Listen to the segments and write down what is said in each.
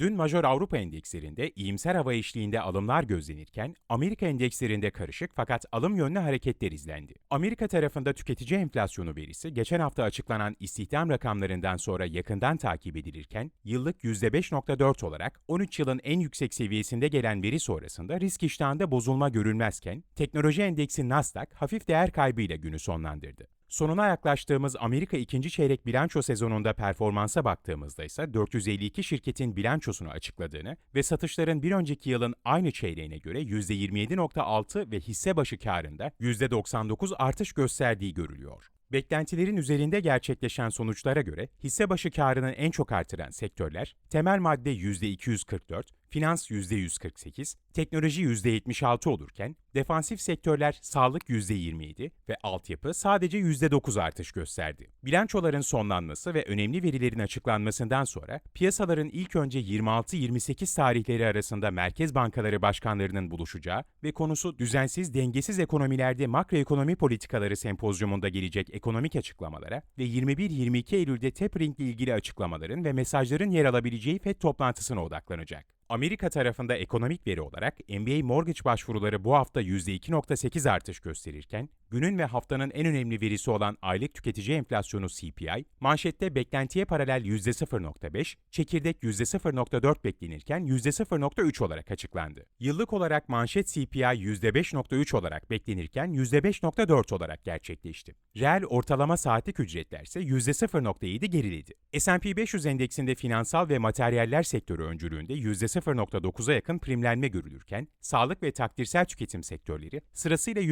Dün majör Avrupa endekslerinde iyimser hava eşliğinde alımlar gözlenirken Amerika endekslerinde karışık fakat alım yönlü hareketler izlendi. Amerika tarafında tüketici enflasyonu verisi geçen hafta açıklanan istihdam rakamlarından sonra yakından takip edilirken yıllık %5.4 olarak 13 yılın en yüksek seviyesinde gelen veri sonrasında risk iştahında bozulma görülmezken teknoloji endeksi Nasdaq hafif değer kaybıyla günü sonlandırdı. Sonuna yaklaştığımız Amerika ikinci çeyrek bilanço sezonunda performansa baktığımızda ise 452 şirketin bilançosunu açıkladığını ve satışların bir önceki yılın aynı çeyreğine göre %27.6 ve hisse başı karında %99 artış gösterdiği görülüyor. Beklentilerin üzerinde gerçekleşen sonuçlara göre hisse başı karını en çok artıran sektörler temel madde %244, finans %148, teknoloji %76 olurken defansif sektörler sağlık %27 ve altyapı sadece %9 artış gösterdi. Bilançoların sonlanması ve önemli verilerin açıklanmasından sonra piyasaların ilk önce 26-28 tarihleri arasında merkez bankaları başkanlarının buluşacağı ve konusu düzensiz dengesiz ekonomilerde makroekonomi politikaları sempozyumunda gelecek ekonomik açıklamalara ve 21-22 Eylül'de tapering ile ilgili açıklamaların ve mesajların yer alabileceği FED toplantısına odaklanacak. Amerika tarafında ekonomik veri olarak NBA mortgage başvuruları bu hafta %2.8 artış gösterirken, günün ve haftanın en önemli verisi olan aylık tüketici enflasyonu CPI, manşette beklentiye paralel %0.5, çekirdek %0.4 beklenirken %0.3 olarak açıklandı. Yıllık olarak manşet CPI %5.3 olarak beklenirken %5.4 olarak gerçekleşti. Reel ortalama saatlik ücretler ise %0.7 geriledi. S&P 500 endeksinde finansal ve materyaller sektörü öncülüğünde %0.9'a yakın primlenme görülürken, sağlık ve takdirsel tüketim sektörleri sırasıyla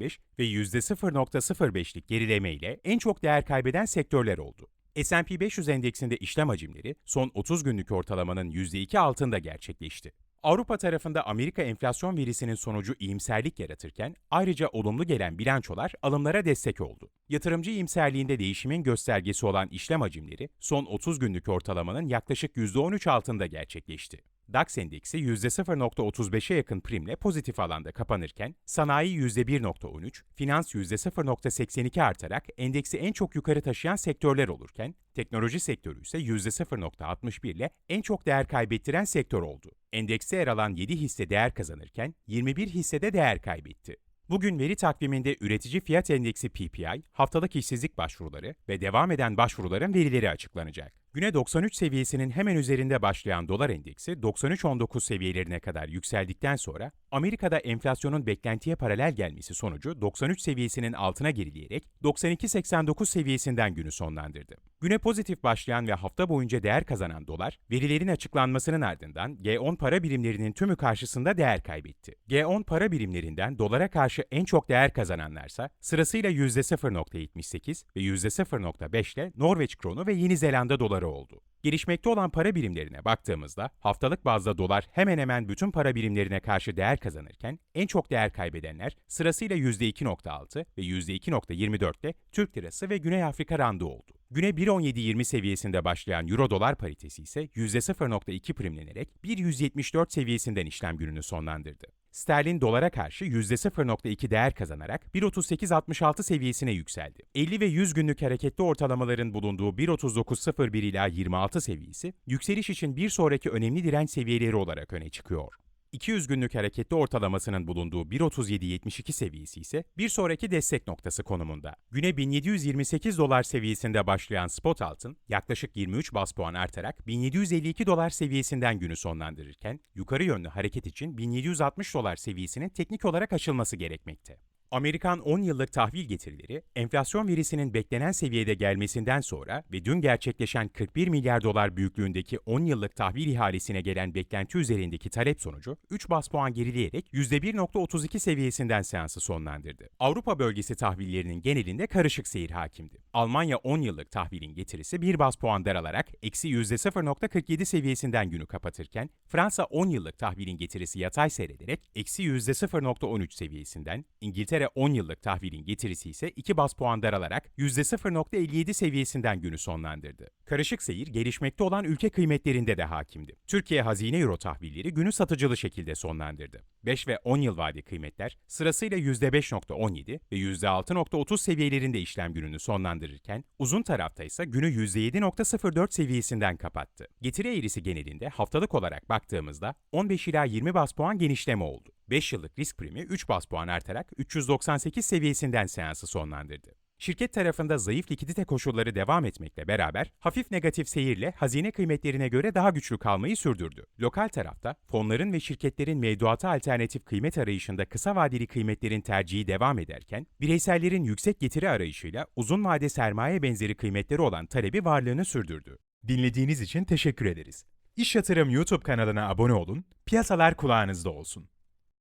%0.95 ve %0.05'lik gerileme ile en çok değer kaybeden sektörler oldu. S&P 500 endeksinde işlem hacimleri son 30 günlük ortalamanın %2 altında gerçekleşti. Avrupa tarafında Amerika enflasyon verisinin sonucu iyimserlik yaratırken ayrıca olumlu gelen bilançolar alımlara destek oldu. Yatırımcı iyimserliğinde değişimin göstergesi olan işlem hacimleri son 30 günlük ortalamanın yaklaşık %13 altında gerçekleşti. DAX endeksi %0.35'e yakın primle pozitif alanda kapanırken sanayi %1.13, finans %0.82 artarak endeksi en çok yukarı taşıyan sektörler olurken teknoloji sektörü ise %0.61 ile en çok değer kaybettiren sektör oldu. Endekste yer alan 7 hisse değer kazanırken 21 hissede değer kaybetti. Bugün veri takviminde üretici fiyat endeksi PPI, haftalık işsizlik başvuruları ve devam eden başvuruların verileri açıklanacak. Güne 93 seviyesinin hemen üzerinde başlayan dolar endeksi 93.19 seviyelerine kadar yükseldikten sonra Amerika'da enflasyonun beklentiye paralel gelmesi sonucu 93 seviyesinin altına gerileyerek 92.89 seviyesinden günü sonlandırdı. Güne pozitif başlayan ve hafta boyunca değer kazanan dolar, verilerin açıklanmasının ardından G10 para birimlerinin tümü karşısında değer kaybetti. G10 para birimlerinden dolara karşı en çok değer kazananlarsa sırasıyla %0.78 ve %0.5 ile Norveç kronu ve Yeni Zelanda doları oldu. Gelişmekte olan para birimlerine baktığımızda haftalık bazda dolar hemen hemen bütün para birimlerine karşı değer kazanırken en çok değer kaybedenler sırasıyla %2.6 ve %2.24 ile Türk lirası ve Güney Afrika randı oldu. Güne 1.17.20 seviyesinde başlayan Euro dolar paritesi ise %0.2 primlenerek 1.174 seviyesinden işlem gününü sonlandırdı. Sterlin dolara karşı %0.2 değer kazanarak 1.3866 seviyesine yükseldi. 50 ve 100 günlük hareketli ortalamaların bulunduğu 1.3901 ila 26 seviyesi, yükseliş için bir sonraki önemli direnç seviyeleri olarak öne çıkıyor. 200 günlük hareketli ortalamasının bulunduğu 1.3772 seviyesi ise bir sonraki destek noktası konumunda. Güne 1728 dolar seviyesinde başlayan spot altın yaklaşık 23 bas puan artarak 1752 dolar seviyesinden günü sonlandırırken yukarı yönlü hareket için 1760 dolar seviyesinin teknik olarak aşılması gerekmekte. Amerikan 10 yıllık tahvil getirileri, enflasyon verisinin beklenen seviyede gelmesinden sonra ve dün gerçekleşen 41 milyar dolar büyüklüğündeki 10 yıllık tahvil ihalesine gelen beklenti üzerindeki talep sonucu 3 bas puan gerileyerek %1.32 seviyesinden seansı sonlandırdı. Avrupa bölgesi tahvillerinin genelinde karışık seyir hakimdi. Almanya 10 yıllık tahvilin getirisi 1 bas puan daralarak eksi %0.47 seviyesinden günü kapatırken, Fransa 10 yıllık tahvilin getirisi yatay seyrederek eksi %0.13 seviyesinden, İngiltere ve 10 yıllık tahvilin getirisi ise 2 bas puan daralarak %0.57 seviyesinden günü sonlandırdı. Karışık seyir gelişmekte olan ülke kıymetlerinde de hakimdi. Türkiye hazine euro tahvilleri günü satıcılı şekilde sonlandırdı. 5 ve 10 yıl vade kıymetler sırasıyla %5.17 ve %6.30 seviyelerinde işlem gününü sonlandırırken uzun tarafta ise günü %7.04 seviyesinden kapattı. Getiri eğrisi genelinde haftalık olarak baktığımızda 15 ila 20 bas puan genişleme oldu. 5 yıllık risk primi 3 bas puan artarak 398 seviyesinden seansı sonlandırdı. Şirket tarafında zayıf likidite koşulları devam etmekle beraber hafif negatif seyirle hazine kıymetlerine göre daha güçlü kalmayı sürdürdü. Lokal tarafta fonların ve şirketlerin mevduata alternatif kıymet arayışında kısa vadeli kıymetlerin tercihi devam ederken, bireysellerin yüksek getiri arayışıyla uzun vade sermaye benzeri kıymetleri olan talebi varlığını sürdürdü. Dinlediğiniz için teşekkür ederiz. İş Yatırım YouTube kanalına abone olun, piyasalar kulağınızda olsun.